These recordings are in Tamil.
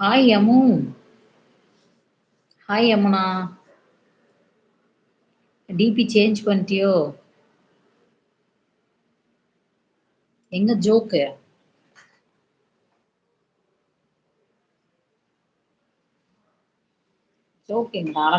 Hi Yamu hi Yamuna DP change பண்ணிட்டியோ? எங்க ஜோக்கு ஜோக்கு எங்க ஆளை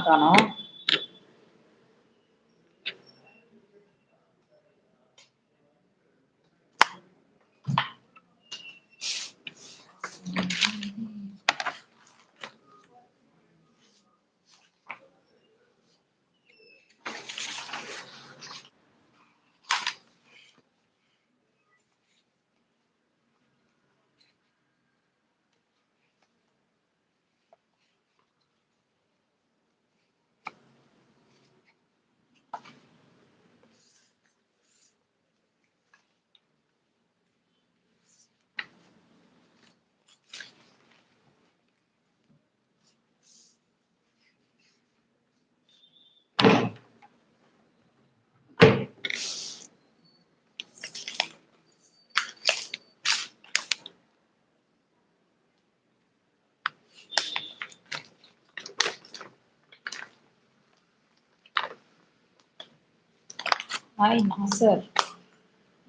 ஹாய் நாசர்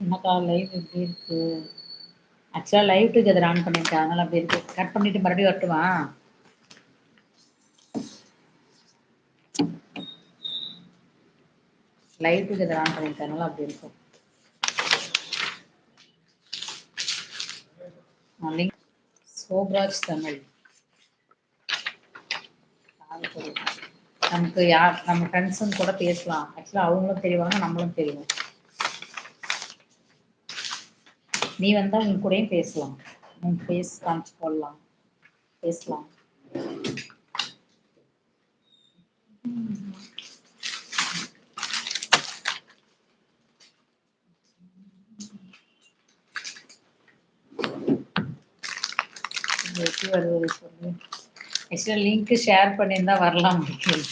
என்னக்கா லைவ் எப்படி இருக்கு? ஆக்சுவலாக லைவ் டுகெதர் ஆன் பண்ணிட்டேன் அதனால அப்படி இருக்கு. கட் பண்ணிட்டு மறுபடியும் வரட்டுமா? லைவ் டுகெதர் ஆன் பண்ணிட்டேன் அதனால அப்படி இருக்கும் லிங்க் சோப்ராஜ் தமிழ் நமக்கு யார் நம்ம ஃப்ரெண்ட்ஸும் கூட பேசலாம். ஆக்சுவலாக அவங்களும் தெரிவாங்க நம்மளும் தெரியும் நீ வந்தால் உங்க கூடயும் பேசலாம். உன் பேஸ் காமிச்சு போடலாம். பேசலாம். எப்படி வருவது சொல்லு? ஆக்சுவலாக லிங்க் ஷேர் பண்ணியிருந்தா வரலாம்? முடியும்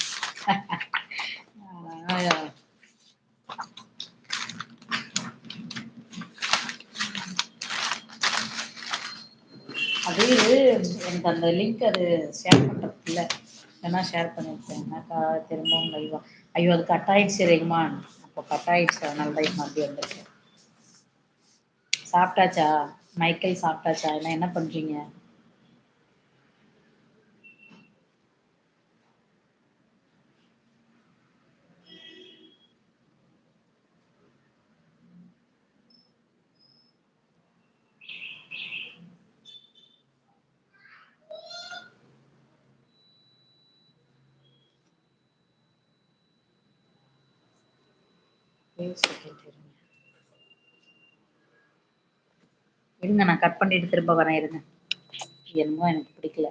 அது எனக்கு அந்த லிங்க் அது ஷேர் பண்றது இல்ல ஏன்னா ஷேர் பண்ணியிருக்கேன் என்னக்கா திரும்பவும் லைவா ஐயோ அது கட் ஆயிடுச்சு ரெகுமான் அப்போ கட் ஆயிடுச்சு. அதனால தான் மறுபடியும் வந்திருக்கேன் சாப்பிட்டாச்சா? மைக்கேல் சாப்பிட்டாச்சா? என்ன என்ன இருங்க நான் கட் பண்ணிட்டு திரும்ப வரேன் இருங்க. என்னமோ எனக்கு பிடிக்கல.